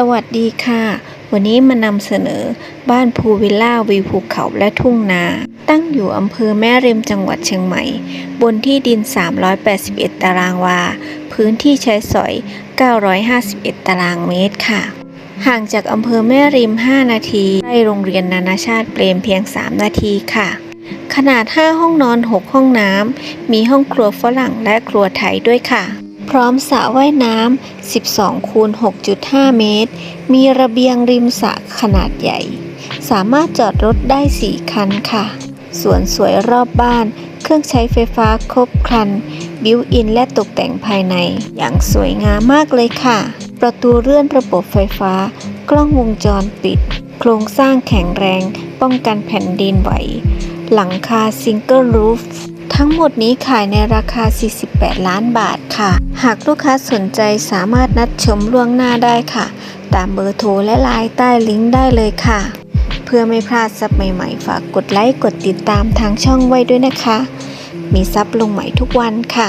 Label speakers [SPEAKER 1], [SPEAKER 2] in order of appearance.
[SPEAKER 1] สวัสดีค่ะ วันนี้มานำเสนอบ้านพูวิลล่าวิวภูเขาและทุ่งนา ตั้งอยู่อำเภอแม่ริมจังหวัดเชียงใหม่ บนที่ดิน 381 ตารางวา พื้นที่ใช้สอย 951 ตารางเมตรค่ะ ห่างจากอำเภอแม่ริม 5 นาทีใกล้โรงเรียนนานาชาติเปรมเพียง 3 นาทีค่ะ ขนาด 5 ห้องนอน 6 ห้องน้ำมีห้องครัวฝรั่งและครัวไทยด้วยค่ะ พร้อมสระว่ายน้ำ 12 คูณ 6.5 เมตร มีระเบียงริมสระขนาดใหญ่ สามารถจอดรถได้ 4 คันค่ะ สวนสวยรอบบ้าน เครื่องใช้ไฟฟ้าครบครัน บิวอินและตกแต่งภายใน อย่างสวยงามมากเลยค่ะ ประตูเลื่อนระบบไฟฟ้า กล้องวงจรปิด โครงสร้างแข็งแรง ป้องกันแผ่นดินไหว หลังคาซิงเกิลรูฟ ทั้งหมดนี้ขายในราคา 48 ล้านบาทค่ะ หากลูกค้าสนใจสามารถนัดชมล่วงหน้าได้ค่ะ ตามเบอร์โทรและไลน์ใต้ลิงก์ได้เลยค่ะ เพื่อไม่พลาดซับใหม่ๆ ฝากกดไลค์กดติดตามทางช่องไว้ด้วยนะคะ มีซับลงใหม่ทุกวันค่ะ